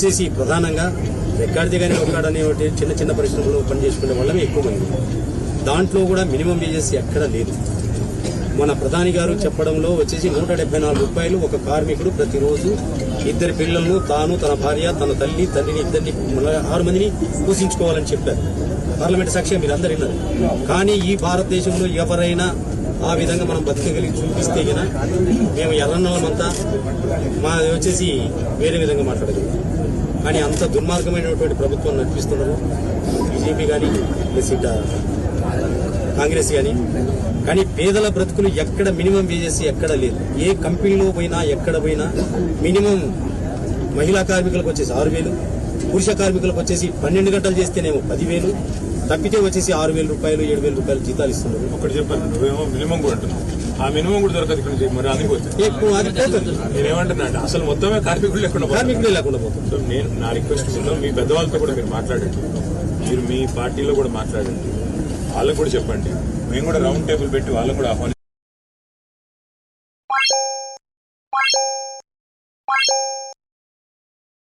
వచ్చేసి ప్రధానంగా రెక్కాడితే కానీ ఒక్కడనే ఒకటి చిన్న చిన్న పరిశ్రమలో పనిచేసుకునే వాళ్ళమే ఎక్కువ మంది. దాంట్లో కూడా మినిమం వేజెస్ ఎక్కడ లేదు. మన ప్రధాని గారు చెప్పడంలో వచ్చేసి నూట డెబ్బై నాలుగు రూపాయలు ఒక కార్మికుడు ప్రతిరోజు ఇద్దరి పిల్లలను తాను తన భార్య తన తల్లి తండ్రిని ఇద్దరిని ఆరు మందిని పోషించుకోవాలని చెప్పారు. పార్లమెంట్ సాక్షిగా మీరు అందరు విన్నారు. కానీ ఈ భారతదేశంలో ఎవరైనా ఆ విధంగా మనం బతకగలిగి చూపిస్తే కదా మేము ఎర్రన్నలమంతా మా వచ్చేసి వేరే విధంగా మాట్లాడగలం కానీ అంత దుర్మార్గమైనటువంటి ప్రభుత్వం నడిపిస్తున్నారు. బీజేపీ కానీ ప్లస్ ఇట కాంగ్రెస్ కానీ కానీ పేదల బ్రతుకులు ఎక్కడ మినిమం వేజెస్ ఎక్కడ లేదు. ఏ కంపెనీలో పోయినా ఎక్కడ పోయినా మినిమం మహిళా కార్మికులకు వచ్చేసి ఆరు వేలు పురుష కార్మికులకు వచ్చేసి పన్నెండు గంటలు చేస్తేనేమో పదివేలు తప్పితే వచ్చేసి ఆరు వేల రూపాయలు ఏడు వేల రూపాయలు జీతాలు ఇస్తున్నారు. ఒకటి చెప్పాను నువ్వేమో మినిమం కూడా అంటున్నావు. ఆ మినిమం కూడా దొరకదు ఇక్కడ మరి అందుకు అసలు మొత్తమే కార్మికులు లేకుండా లేకుండా సో నేను నా రిక్వెస్ట్ ఉందో మీ పెద్దవాళ్ళతో కూడా మీరు మాట్లాడండి. మీరు మీ పార్టీలో కూడా మాట్లాడండి. వాళ్ళకు కూడా చెప్పండి. మేము కూడా రౌండ్ టేబుల్ పెట్టి వాళ్ళకు కూడా ఆహ్వానించాం